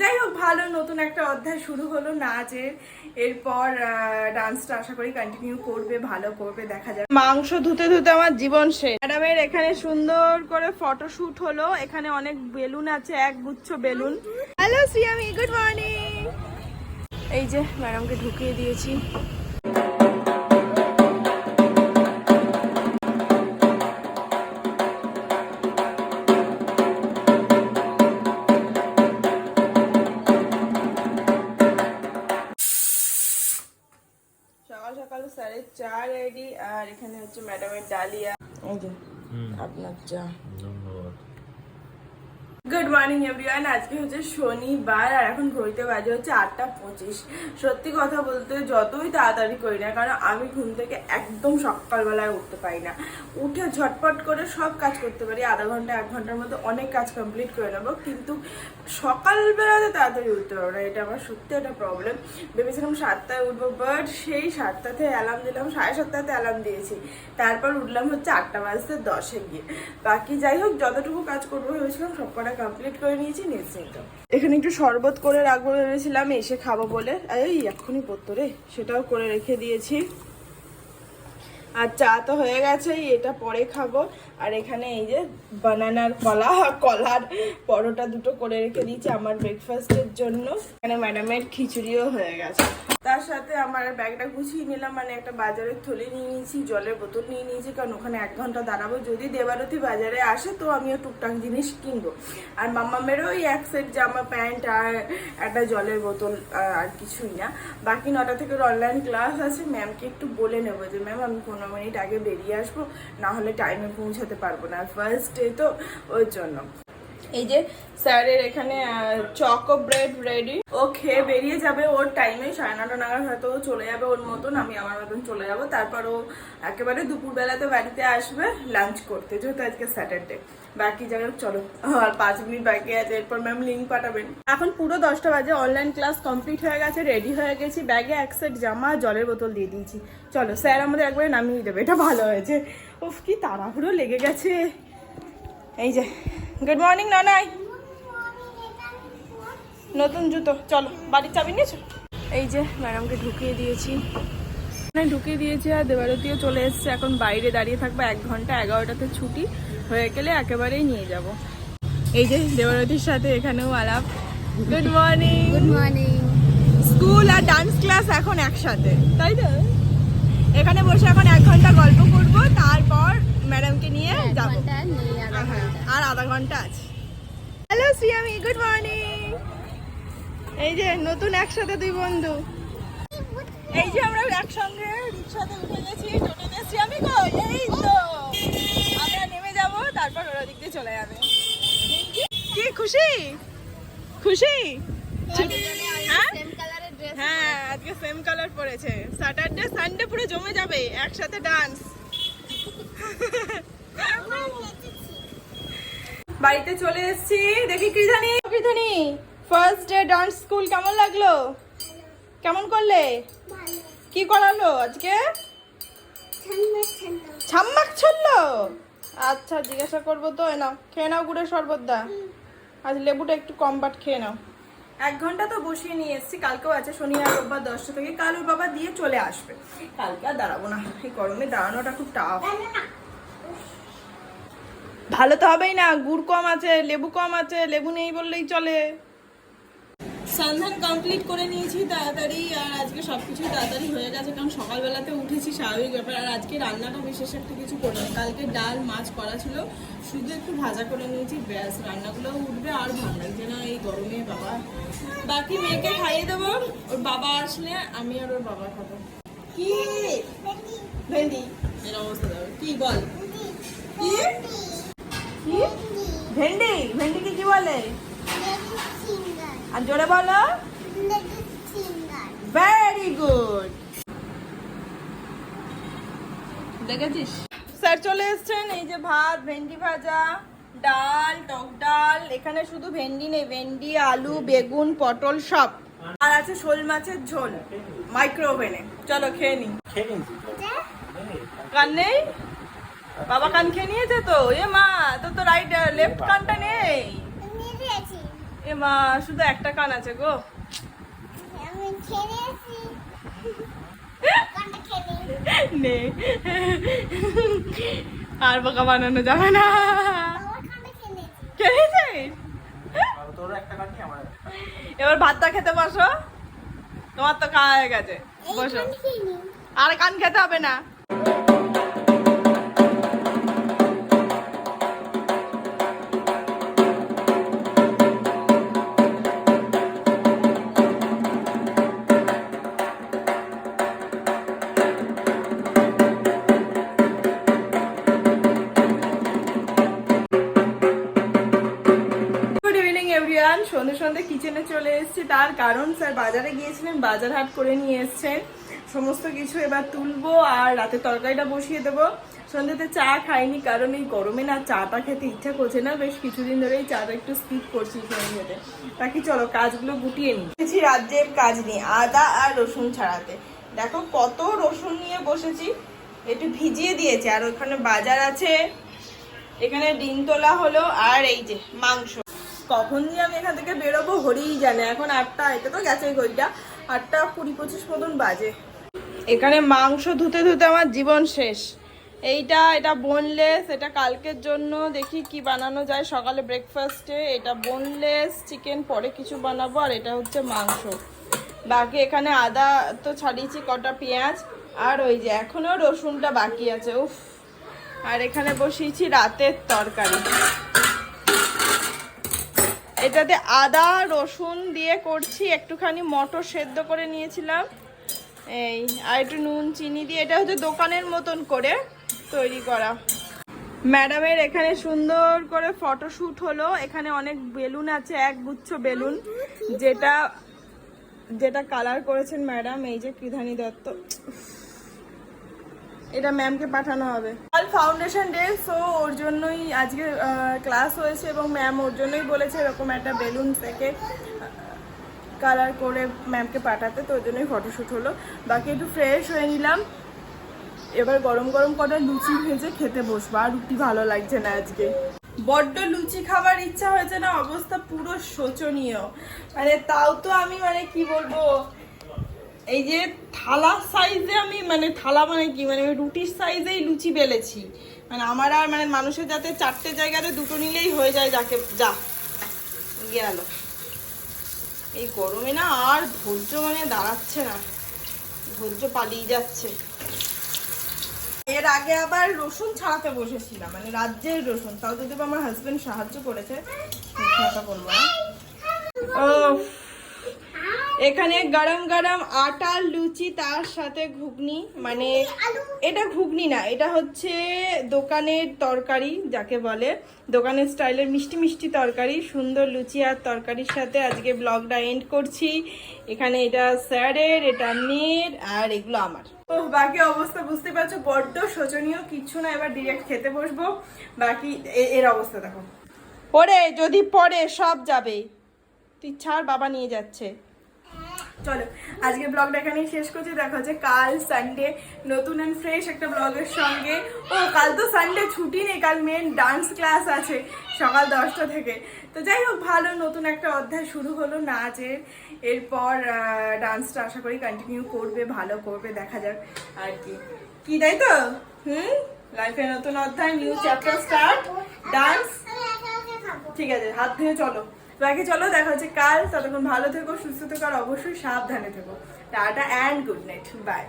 যাই হোক, ভালো, নতুন একটা অধ্যায় শুরু হলো নাচের। এরপর ডান্সটা আশা করি কন্টিনিউ করবে, ভালো করবে, দেখা যাবে মাংস ধুতে ধুতে আমার জীবন শেষ। ম্যাডামের এখানে সুন্দর করে ফটোশুট হলো। এখানে অনেক বেলুন আছে, এক গুচ্ছ balloon. Hello Shriyami good morning এই যে ম্যাডামকে ঢুকিয়ে দিয়েছি। সকাল সকাল সাড়ে চা রেডি আর এখানে হচ্ছে ম্যাডামের ডালিয়া। এই যে আপনার চা। ধন্যবাদ। গুড মর্নিং এভরিওয়ান আজকে হচ্ছে শনিবার আর এখন ঘড়িতে বাজে হচ্ছে আটটা পঁচিশ। সত্যি কথা বলতে যতই তাড়াতাড়ি করি না কারণ আমি ঘুম থেকে একদম সকালবেলায় উঠতে পারি না। উঠে ঝটপট করে সব কাজ করতে পারি। আধা ঘণ্টা, এক ঘণ্টার মধ্যে অনেক কাজ কমপ্লিট করে নেব। কিন্তু সকালবেলাতে তাড়াতাড়ি উঠতে পারব না। এটা আমার সত্যি একটা প্রবলেম ভেবেছিলাম সাতটায় উঠবো বাট সেই সাতটাতে অ্যালার্ম দিলাম। সাড়ে সাতটাতে অ্যালার্ম দিয়েছি। তারপর উঠলাম হচ্ছে আটটা বাজতে দশে গিয়ে। বাকি যাই হোক, যতটুকু কাজ করব ভেবেছিলাম সব কটা কমপ্লিট করে নিয়েছি নিশ্চিন্ত এখানে একটু শরবত করে রাখব ভেবেছিলাম, এসে খাব বলে। এই এক্ষুনি পড়তো রে, সেটাও করে রেখে দিয়েছি। আর চা তো হয়ে গেছে, এটা পরে খাব। আর এখানে এই যে বানানার কলা, কলার পরোটা দুটো করে রেখে দিয়েছি আমার ব্রেকফাস্টের জন্য। এখানে ম্যাডামের খিচুড়িও হয়ে গেছে। তার সাথে আমার ব্যাগটা গুছিয়ে নিলাম মানে একটা বাজারের থলি নিয়ে নিয়েছি, জলের বোতল নিয়ে নিয়েছি, কারণ ওখানে এক ঘণ্টা দাঁড়াবো। যদি দেবারতী বাজারে আসে, তো আমিও টুকটাক জিনিস কিনবো। আর মাম্মামেরও ওই এক সেট জামা, প্যান্ট আর একটা জলের বোতল আর কিছুই না। বাকি নটা থেকে অনলাইন ক্লাস আছে ম্যামকে একটু বলে নেব যে ম্যাম আমি পনেরো মিনিট আগে বেরিয়ে আসব, না হলে টাইমে পৌঁছাতে পারব না ফার্স্ট ডে তো ওই জন্য। এই যে স্যারের এখানে চকো ব্রেড রেডি ও খেয়ে বেরিয়ে যাবে ওর টাইমে সাড়ে নটা নাগাদ হয়তো চলে যাবে ওর মতন, আমি আমার মতন চলে যাব। তারপর ও একেবারে দুপুরবেলাতে বাড়িতে আসবে লাঞ্চ করতে, যেহেতু আজকে স্যাটারডে বাকি জায়গায় চলো, আর পাঁচ মিনিট বাকি আছে, এরপর ম্যাম লিঙ্ক পাঠাবেন। এখন পুরো দশটা বাজে অনলাইন ক্লাস কমপ্লিট হয়ে গেছে রেডি হয়ে গেছি। ব্যাগে এক সেট জামা, জলের বোতল দিয়ে দিয়েছি। চলো, স্যার আমাদের একবারে নামিয়ে দেবে, এটা ভালো হয়েছে। উফ, কি তাড়াহুড়ো লেগে গেছে। এই যে গুড মর্নিং নানাই নতুন জুতো চলো বাড়ির চাবি নিয়েছো? এই যে ম্যাডামকে ঢুকিয়ে দিয়েছি। এখানে ঢুকিয়ে দিয়েছি আর দেবারতীও চলে এসছে। এখন বাইরে দাঁড়িয়ে থাকব এক ঘণ্টা এগারোটাতে ছুটি। হয়ে গেলে একেবারেই নিয়ে যাব। এই যে দেবারতীর সাথে এখানেও আলাপ। Good morning good morning school আর ডান্স ক্লাস এখন একসাথে তাই তো এখানে বসে এখন এক ঘণ্টা গল্প করব তারপর ম্যাডামকে নিয়ে যাব ঘণ্টা নেই আধা ঘণ্টা আছে। হ্যালো শ্রিয়ামি গুড মর্নিং এই যে নতুন একসাথে দুই বন্ধু। এই যে আমরা একসঙ্গে রিক্সাতে উঠে গেছি টোটোতে। শ্রিয়ামি কই? এই তো। আমরা নেমে যাব তারপর ওরা দিক দিয়ে চলে যাবে। কি খুশি? খুশি? হ্যাঁ ড্রেস হ্যাঁ? আজকে সেম কালার পড়েছে স্যাটারডে সানডে পুরো জমে যাবে একসাথে ডান্স বাড়িতে চলে এসেছি। দেখি Kridhani Kridhani first day dance school কেমন লাগল? কেমন করলে? কি করালো আজকে? ছাম্মাক ছড়লো। আচ্ছা জিজ্ঞাসা করব তো এ নাও খেয়ে নাও গুড়ের শরবত দা আজ লেবুটা একটু কম বাট খেয়ে নাও। এক ঘণ্টা তো বসিয়ে নিয়ে এসেছি কালকেও আছে শনি আর রোববার দশটা থেকে। কাল ওর বাবা দিয়ে চলে আসবে। কালকে আর দাঁড়াবো না এই গরমে দাঁড়ানোটা খুব টাফ ভালো তো হবেই না গুড় কম আছে লেবু কম আছে লেবু নেই বললেই চলে। সন্ধান কমপ্লিট করে নিয়েছি তাড়াতাড়ি আর আজকে সব কিছুই তাড়াতাড়ি হয়ে গেছে কারণ সকালবেলাতে উঠেছি স্বাভাবিক ব্যাপার। আর আজকে রান্নাটা বিশেষ একটা কিছু করিনি। কালকে ডাল মাছ করা ছিল শুধু একটু ভাজা করে নিয়েছি ব্যাস রান্নাগুলো উঠবে আর ভালো লাগছে না এই গরমে বাবা। বাকি মেয়েকে খাইয়ে দেবো ওর বাবা আসলে আমি আর ওর বাবা খাব। কি? ভেন্ডি। এর অবস্থা দেবে কি বল? কি? কি? ভেন্ডি? ভেন্ডিকে কি বলে? আর জোরে বলো। ভেরি গুড দেখেছিস? স্যার চলে এসেছেন এই যে ভাত ভেন্ডি ভাজা ডাল টক ডাল এখানে শুধু ভেন্ডি নেই ভেন্ডি আলু বেগুন পটল সব। আর আছে শোল মাছের ঝোল মাইক্রোওভেনে চলো খেয়ে নি। কান নেই? বাবা কান খেয়ে নিয়েছে তো? এ মা তো তো রাইট লেফট কানটা নেই। এ মা, শুধু একটা কান আছে গো। নে। আর বোকা বানানো যাবে না। তোর। এবার ভাতটা খেতে বসো। তোমার তো খাওয়া হয়ে গেছে। বসো। আর কান খেতে হবে না। এভরিওয়ান সন্ধে সন্ধে কিচেনে চলে এসেছি। তার কারণ স্যার বাজারে গিয়েছিলেন, বাজার হাট করে নিয়ে এসেছেন। সমস্ত কিছু এবার তুলবো আর রাতে তরকারিটা বসিয়ে দেবো। সন্ধ্যেতে চা খাইনি, কারণ এই গরমে না চাটা খেতে ইচ্ছা করছে না। বেশ কিছুদিন ধরে এই চাটা একটু স্কিপ করছি সন্ধ্যেতে। বাকি চলো, কাজগুলো গুটিয়ে নিই। কিছু রাজ্যের কাজ নেই আদা আর রসুন ছাড়াতে। দেখো কত রসুন নিয়ে বসেছি। একটু ভিজিয়ে দিয়েছে, আর ওখানে বাজার আছে। এখানে ডিম তোলা হলো, আর এই যে মাংস। কখন দিয়ে আমি এখান থেকে বেরোবো হরিই জানে। এখন আটটা, এটা তো গেছে ঘড়িটা। আটটা কুড়ি পঁচিশ মতন বাজে। এখানে মাংস ধুতে ধুতে আমার জীবন শেষ। এইটা, এটা বোনলেস এটা কালকের জন্য। দেখি কি বানানো যায় সকালে ব্রেকফাস্টে এটা বোনলেস চিকেন পরে কিছু বানাবো, আর এটা হচ্ছে মাংস। বাকি এখানে আদা তো ছাড়িয়েছি, কটা পেঁয়াজ। আর ওই যে এখনও রসুনটা বাকি আছে, উফ। আর এখানে বসিয়েছি রাতের তরকারি। এটাতে আদা, রসুন দিয়ে করছি। একটুখানি মটর সেদ্ধ করে নিয়েছিলাম। এই, আর একটু নুন, চিনি দিয়ে এটা হচ্ছে দোকানের মতন করে তৈরি করা। ম্যাডামের এখানে সুন্দর করে ফটোশ্যুট হলো। এখানে অনেক বেলুন আছে, এক গুচ্ছ বেলুন। যেটা যেটা কালার করেছেন ম্যাডাম, এই যে কৃধানী দত্ত। এটা ম্যামকে পাঠানো হবে। কাল ফাউন্ডেশন ডে সো ওর জন্যই আজকে ক্লাস হয়েছে এবং ম্যাম ওর জন্যই বলেছে এরকম একটা বেলুন থেকে কালার করে ম্যামকে পাঠাতে, তো ওর জন্যই ফটোশ্যুট হলো। বাকি একটু ফ্রেশ হয়ে নিলাম। এবার গরম গরম কটা লুচি ভেজে খেতে বসবো, আর রুটি ভালো লাগছে না আজকে। বড্ড লুচি খাবার ইচ্ছা হয়েছে না, অবস্থা পুরো শোচনীয়। মানে তাও তো আমি মানে কি বলব? এই যে থালা সাইজে আমি মানে থালা মানে কি? মানে রুটির সাইজেই লুচি বেলেছি। মানে আমার আর মানে মানুষের যাতে চারটে জায়গাতে দুটো নিলেই হয়ে যায় যাকে, যা। গেল এই গরমে না আর ধৈর্য মানে দাঁড়াচ্ছে না। ধৈর্য পালিয়ে যাচ্ছে। এর আগে আবার রসুন ছাড়াতে বসেছিলাম। মানে রাজ্যের রসুন। তাও যদি আমার হাজবেন্ড সাহায্য করেছে বলব না। এখানে গরম গরম আটার লুচি, তার সাথে ঘুগনি মানে এটা ঘুগনি না, এটা হচ্ছে দোকানের তরকারি যাকে বলে। দোকানের স্টাইলের মিষ্টি মিষ্টি তরকারি, সুন্দর লুচি আর তরকারির সাথে আজকে ব্লগটা এন্ড করছি। এখানে এটা স্যারের, এটা মেয়ের আর এগুলো আমার। ও বাকি অবস্থা বুঝতে পারছ, বড্ড শোচনীয় কিচ্ছু না, এবার ডিরেক্ট খেতে বসবো। বাকি এর অবস্থা দেখো। পরে, যদি পরে, সব যাবে। তুই ছাড়, বাবা নিয়ে যাচ্ছে। চলো, আজকে ব্লগটা এখানেই শেষ করছি। দেখা হচ্ছে কাল সানডে নতুন অ্যান্ড ফ্রেশ একটা ব্লগের সঙ্গে। ও, কাল তো সানডে ছুটি নেই, কাল মেন ডান্স ক্লাস আছে সকাল দশটা থেকে। তো যাই হোক, ভালো, নতুন একটা অধ্যায় শুরু হলো নাচের। এরপর ডান্সটা আশা করি কন্টিনিউ করবে, ভালো করবে, দেখা যাক আর কি। কি তাই তো? হুম? লাইফে নতুন অধ্যায় নিউ চ্যাপ্টার স্টার্ট ডান্স ঠিক আছে, হাত ধুয়ে চলো। বাকি চলো, দেখা হচ্ছে কাল। ততক্ষণ ভালো থেকো, সুস্থ থেকো, আর অবশ্যই সাবধানে থেকো। Tata and good night bye